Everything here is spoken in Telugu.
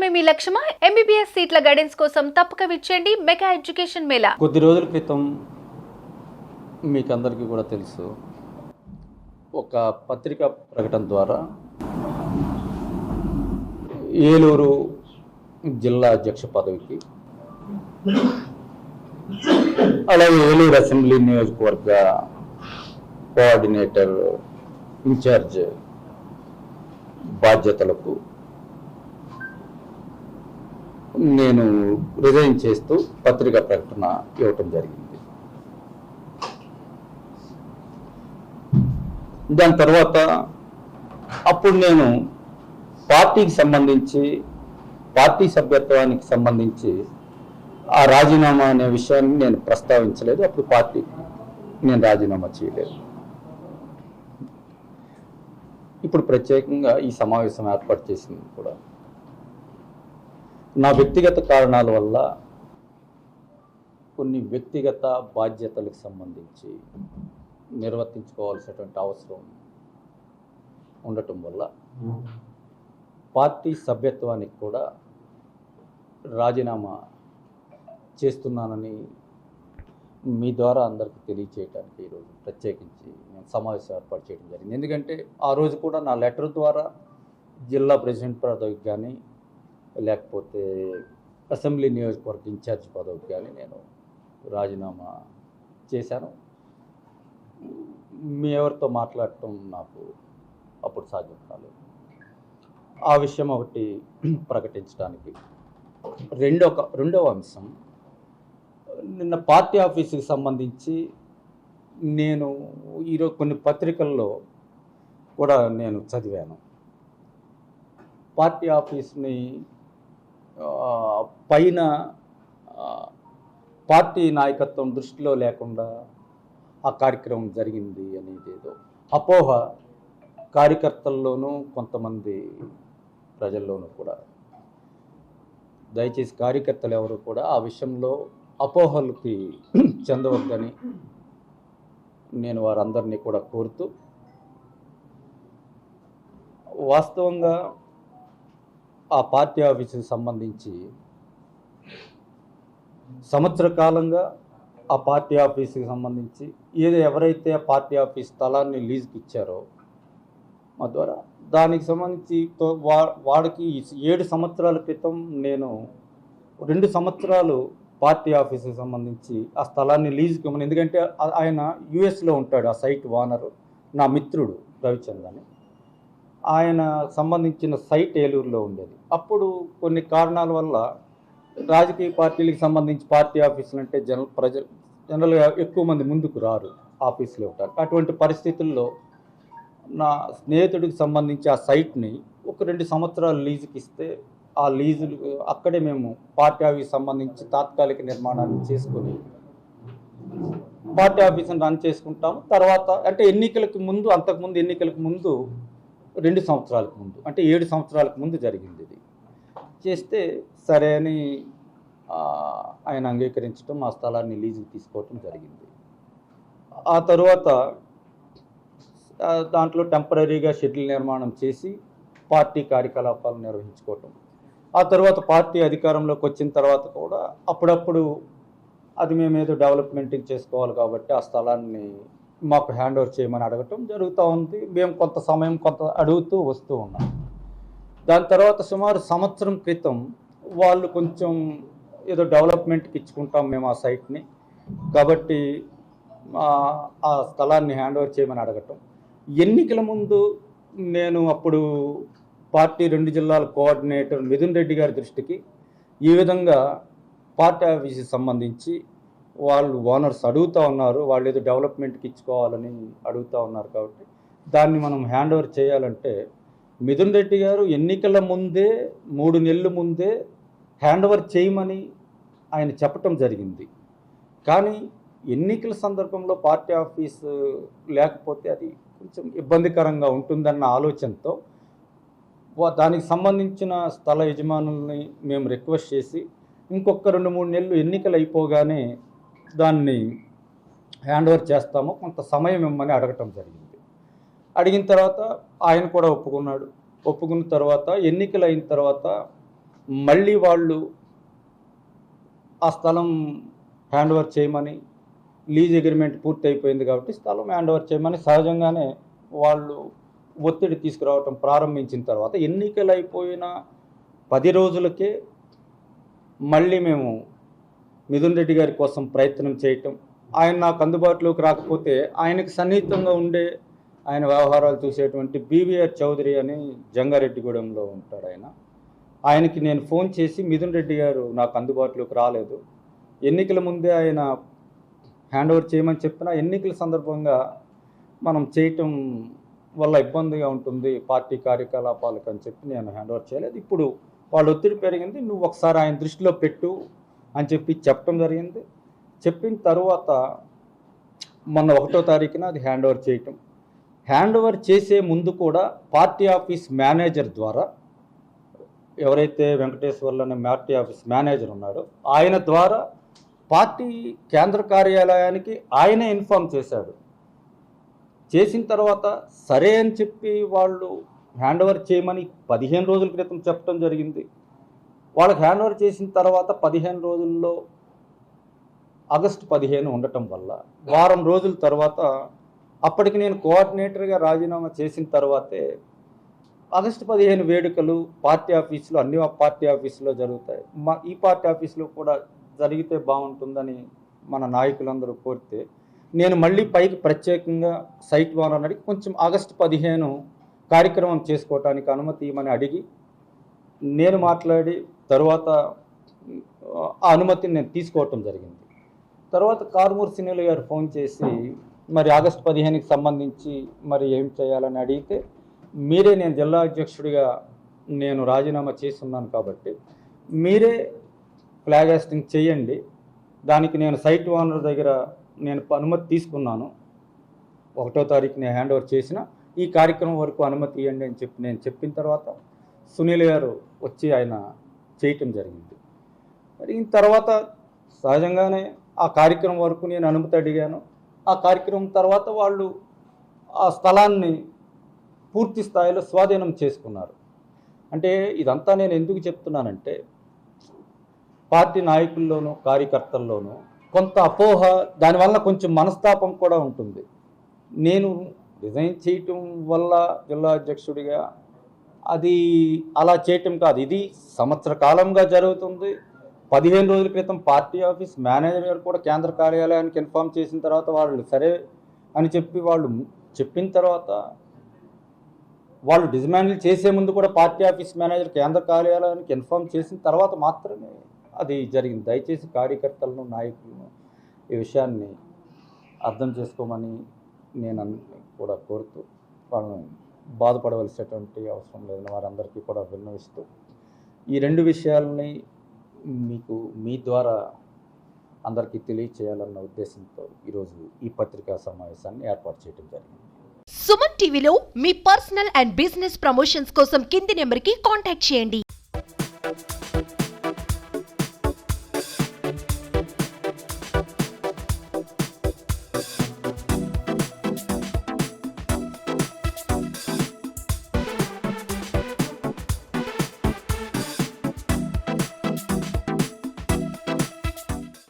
మాత్రమే మీ లక్ష్యమా? ఎంబీబీఎస్ సీట్ల గైడెన్స్ కోసం తప్పక విచ్చేయండి మెగా ఎడ్యుకేషన్ మేళా. కొద్ది రోజుల క్రితం మీకు అందరికీ కూడా తెలుసు. ఒక పత్రికా ప్రకటన ద్వారా ఏలూరు జిల్లా అధ్యక్ష పదవికి అలాగే ఏలూరు అసెంబ్లీ నియోజకవర్గ కోఆర్డినేటర్ ఇన్ఛార్జ్ బాధ్యతలకు నేను రిజైన్ చేస్తూ పత్రికా ప్రకటన ఇవ్వటం జరిగింది. దాని తర్వాత అప్పుడు నేను పార్టీకి సంబంధించి పార్టీ సభ్యత్వానికి సంబంధించి ఆ రాజీనామా అనే విషయాన్ని నేను ప్రస్తావించలేదు. అప్పుడు పార్టీకి నేను రాజీనామా చేయలేదు. ఇప్పుడు ప్రత్యేకంగా ఈ సమావేశం ఏర్పాటు చేసింది కూడా నా వ్యక్తిగత కారణాల వల్ల కొన్ని వ్యక్తిగత బాధ్యతలకు సంబంధించి నిర్వర్తించుకోవాల్సినటువంటి అవసరం ఉండటం వల్ల పార్టీ సభ్యత్వానికి కూడా రాజీనామా చేస్తున్నానని మీ ద్వారా అందరికీ తెలియచేయడానికి ఈరోజు ప్రత్యేకించి నేను సమావేశం ఏర్పాటు చేయడం జరిగింది. ఎందుకంటే ఆ రోజు కూడా నా లెటర్ ద్వారా జిల్లా ప్రెసిడెంట్ పదవికి కానీ లేకపోతే అసెంబ్లీ నియోజకవర్గ ఇన్ఛార్జ్ పదవికి కానీ నేను రాజీనామా చేశాను. మీ ఎవరితో మాట్లాడటం నాకు అప్పుడు సాధ్యం కాలేదు. ఆ విషయం ఒకటి ప్రకటించడానికి. రెండో రెండవ అంశం నిన్న పార్టీ ఆఫీస్కి సంబంధించి నేను ఈరోజు కొన్ని పత్రికల్లో కూడా నేను చదివాను. పార్టీ ఆఫీస్ని పైన పార్టీ నాయకత్వం దృష్టిలో లేకుండా ఆ కార్యక్రమం జరిగింది అనేది ఏదో అపోహ కార్యకర్తల్లోనూ కొంతమంది ప్రజల్లోనూ కూడా. దయచేసి కార్యకర్తలు ఎవరు కూడా ఆ విషయంలో అపోహలకి చెందవద్దని నేను వారందరినీ కూడా కోరుతూ వాస్తవంగా ఆ పార్టీ ఆఫీసుకి సంబంధించి సంవత్సర కాలంగా ఆ పార్టీ ఆఫీస్కి సంబంధించి ఏదో ఎవరైతే ఆ పార్టీ ఆఫీస్ స్థలాన్ని లీజుకి ఇచ్చారో మా ద్వారా దానికి సంబంధించి తో- వా వాడికి ఈ ఏడు సంవత్సరాల క్రితం నేను రెండు సంవత్సరాలు పార్టీ ఆఫీస్కి సంబంధించి ఆ స్థలాన్ని లీజుకి ఇవ్వను. ఎందుకంటే ఆయన యుఎస్లో ఉంటాడు ఆ సైట్ ఓనరు నా మిత్రుడు రవిచంద్ర అని ఆయన సంబంధించిన సైట్ ఏలూరులో ఉండేది. అప్పుడు కొన్ని కారణాల వల్ల రాజకీయ పార్టీలకు సంబంధించి పార్టీ ఆఫీసులు అంటే జనరల్ ప్రజలు జనరల్గా ఎక్కువ మంది ముందుకు రారు ఆఫీసులో ఉంటారు. అటువంటి పరిస్థితుల్లో నా స్నేహితుడికి సంబంధించి ఆ సైట్ని ఒక రెండు సంవత్సరాలు లీజుకి ఇస్తే ఆ లీజులు అక్కడే మేము పార్టీ ఆఫీస్ సంబంధించి తాత్కాలిక నిర్మాణాన్ని చేసుకొని పార్టీ ఆఫీస్ని రన్ చేసుకుంటాము. తర్వాత అంటే ఎన్నికలకు ముందు అంతకుముందు ఎన్నికలకు ముందు రెండు సంవత్సరాలకు ముందు అంటే ఏడు సంవత్సరాలకు ముందు జరిగింది ఇది. చేస్తే సరే అని ఆయన అంగీకరించడం ఆ స్థలాన్ని లీజుకు తీసుకోవటం జరిగింది. ఆ తర్వాత దాంట్లో టెంపరీగా షెడ్యూల్ నిర్మాణం చేసి పార్టీ కార్యకలాపాలు నిర్వహించుకోవటం. ఆ తర్వాత పార్టీ అధికారంలోకి వచ్చిన తర్వాత కూడా అప్పుడప్పుడు అది మేము ఏదో డెవలప్మెంట్ చేసుకోవాలి కాబట్టి ఆ స్థలాన్ని మాకు హ్యాండ్ ఓవర్ చేయమని అడగటం జరుగుతూ ఉంది. మేము కొంత సమయం కొంత అడుగుతూ వస్తూ ఉన్నాం. దాని తర్వాత సుమారు సంవత్సరం క్రితం వాళ్ళు కొంచెం ఏదో డెవలప్మెంట్కి ఇచ్చుకుంటాం మేము ఆ సైట్ని. కాబట్టి ఆ- స్థలాన్ని హ్యాండ్ ఓవర్ చేయమని అడగటం. ఎన్నికల ముందు నేను అప్పుడు పార్టీ రెండు జిల్లాల కోఆర్డినేటర్ మిథున్ రెడ్డి గారి దృష్టికి ఈ విధంగా పార్టీ ఆఫీస్కి సంబంధించి వాళ్ళు ఓనర్స్ అడుగుతూ ఉన్నారు వాళ్ళు ఏదో డెవలప్మెంట్కి ఇచ్చుకోవాలని అడుగుతూ ఉన్నారు కాబట్టి దాన్ని మనం హ్యాండ్ ఓవర్ చేయాలంటే మిథున్ రెడ్డి గారు ఎన్నికల ముందే మూడు నెలల ముందే హ్యాండ్ ఓవర్ చేయమని ఆయన చెప్పటం జరిగింది. కానీ ఎన్నికల సందర్భంలో పార్టీ ఆఫీస్ లేకపోతే అది కొంచెం ఇబ్బందికరంగా ఉంటుందన్న ఆలోచనతో దానికి సంబంధించిన స్థల యజమానుల్ని మేము రిక్వెస్ట్ చేసి ఇంకొక రెండు మూడు నెలలు ఎన్నికలు అయిపోగానే దాన్ని హ్యాండ్ ఓవర్ చేస్తాము కొంత సమయం ఇమ్మని అడగటం జరిగింది. అడిగిన తర్వాత ఆయన కూడా ఒప్పుకున్నాడు. ఒప్పుకున్న తర్వాత ఎన్నికలు అయిన తర్వాత మళ్ళీ వాళ్ళు ఆ స్థలం హ్యాండ్ ఓవర్ చేయమని లీజ్ అగ్రిమెంట్ పూర్తి అయిపోయింది కాబట్టి స్థలం హ్యాండ్ ఓవర్ చేయమని సహజంగానే వాళ్ళు ఒత్తిడి తీసుకురావటం ప్రారంభించిన తర్వాత ఎన్నికలు అయిపోయిన పది రోజులకే మళ్ళీ మేము మిథున్ రెడ్డి గారి కోసం ప్రయత్నం చేయటం ఆయన నాకు అందుబాటులోకి రాకపోతే ఆయనకు సన్నిహితంగా ఉండే ఆయన వ్యవహారాలు చూసేటువంటి బీవీఆర్ చౌదరి అని జంగారెడ్డిగూడెంలో ఉంటాడు ఆయన. ఆయనకి నేను ఫోన్ చేసి మిథున్ రెడ్డి గారు నాకు అందుబాటులోకి రాలేదు. ఎన్నికల ముందే ఆయన హ్యాండ్ ఓవర్ చేయమని చెప్పినా ఎన్నికల సందర్భంగా మనం చేయటం వల్ల ఇబ్బందిగా ఉంటుంది పార్టీ కార్యకలాపాలకు అని చెప్పి నేను హ్యాండ్ ఓవర్ చేయలేదు. ఇప్పుడు వాళ్ళ ఒత్తిడి పెరిగింది నువ్వు ఒకసారి ఆయన దృష్టిలో పెట్టు అని చెప్పి చెప్పడం జరిగింది. చెప్పిన తర్వాత మొన్న ఒకటో తారీఖున అది హ్యాండ్ ఓవర్ చేయటం. హ్యాండ్ ఓవర్ చేసే ముందు కూడా పార్టీ ఆఫీస్ మేనేజర్ ద్వారా ఎవరైతే వెంకటేశ్వర్లు అనే పార్టీ ఆఫీస్ మేనేజర్ ఉన్నాడో ఆయన ద్వారా పార్టీ కేంద్ర కార్యాలయానికి ఆయనే ఇన్ఫామ్ చేశాడు. చేసిన తర్వాత సరే అని చెప్పి వాళ్ళు హ్యాండ్ ఓవర్ చేయమని పదిహేను రోజుల క్రితం చెప్పడం జరిగింది. వాళ్ళకి హ్యాండ్ ఓవర్ చేసిన తర్వాత పదిహేను రోజుల్లో ఆగస్టు పదిహేను ఉండటం వల్ల వారం రోజుల తర్వాత అప్పటికి నేను కోఆర్డినేటర్గా రాజీనామా చేసిన తర్వాతే ఆగస్టు పదిహేను వేడుకలు పార్టీ ఆఫీసులో అన్ని పార్టీ ఆఫీసులో జరుగుతాయి. మా ఈ పార్టీ ఆఫీసులో కూడా జరిగితే బాగుంటుందని మన నాయకులందరూ కోరితే నేను మళ్ళీ పైకి ప్రత్యేకంగా సైట్ ఓనర్ అడిగి కొంచెం ఆగస్టు పదిహేను కార్యక్రమం చేసుకోవటానికి అనుమతి ఇవ్వమని అడిగి నేను మాట్లాడి తర్వాత ఆ అనుమతిని నేను తీసుకోవటం జరిగింది. తర్వాత కార్మూర్ సినిల్ గారు ఫోన్ చేసి మరి ఆగస్టు పదిహేనుకి సంబంధించి మరి ఏం చేయాలని అడిగితే మీరే నేను జిల్లా అధ్యక్షుడిగా నేను రాజీనామా చేస్తున్నాను కాబట్టి మీరే ఫ్లాగ్ హాస్టింగ్ చేయండి. దానికి నేను సైట్ ఓనర్ దగ్గర నేను అనుమతి తీసుకున్నాను. ఒకటో తారీఖు నేను హ్యాండ్ ఓవర్ చేసిన. ఈ కార్యక్రమం వరకు అనుమతి ఇవ్వండి అని చెప్పి నేను చెప్పిన తర్వాత సునీల్ గారు వచ్చి ఆయన చేయటం జరిగింది. మరి తర్వాత సహజంగానే ఆ కార్యక్రమం వరకు నేను అనుమతి అడిగాను. ఆ కార్యక్రమం తర్వాత వాళ్ళు ఆ స్థలాన్ని పూర్తి స్థాయిలో స్వాధీనం చేసుకున్నారు. అంటే ఇదంతా నేను ఎందుకు చెప్తున్నానంటే పార్టీ నాయకుల్లోనూ కార్యకర్తల్లోనూ కొంత అపోహ దానివల్ల కొంచెం మనస్తాపం కూడా ఉంటుంది. నేను రిజైన్ చేయటం వల్ల జిల్లా అధ్యక్షుడిగా అది అలా చేయటం కాదు. ఇది సంవత్సర కాలంగా జరుగుతుంది. పదిహేను రోజుల క్రితం పార్టీ ఆఫీస్ మేనేజర్ గారు కూడా కేంద్ర కార్యాలయానికి ఇన్ఫామ్ చేసిన తర్వాత వాళ్ళు సరే అని చెప్పి వాళ్ళు చెప్పిన తర్వాత వాళ్ళు డిస్మాండిల్ చేసే ముందు కూడా పార్టీ ఆఫీస్ మేనేజర్ కేంద్ర కార్యాలయానికి ఇన్ఫామ్ చేసిన తర్వాత మాత్రమే అది జరిగింది. దయచేసి కార్యకర్తలను నాయకులను ఈ విషయాన్ని అర్థం చేసుకోమని నేను కూడా కోరుతూ వాళ్ళని బాధపడవలసినటువంటి అవసరం లేదని వారందరికీ కూడా విన్నవిస్తూ ఈ రెండు విషయాలని మీకు మీ ద్వారా అందరికీ తెలియచేయాలన్న ఉద్దేశంతో ఈరోజు ఈ పత్రికా సమావేశాన్ని ఏర్పాటు చేయడం జరిగింది. సుమన్ టీవీలో మీ పర్సనల్ అండ్ బిజినెస్ ప్రమోషన్స్ కోసం కింది నెంబర్కి కాంటాక్ట్ చేయండి.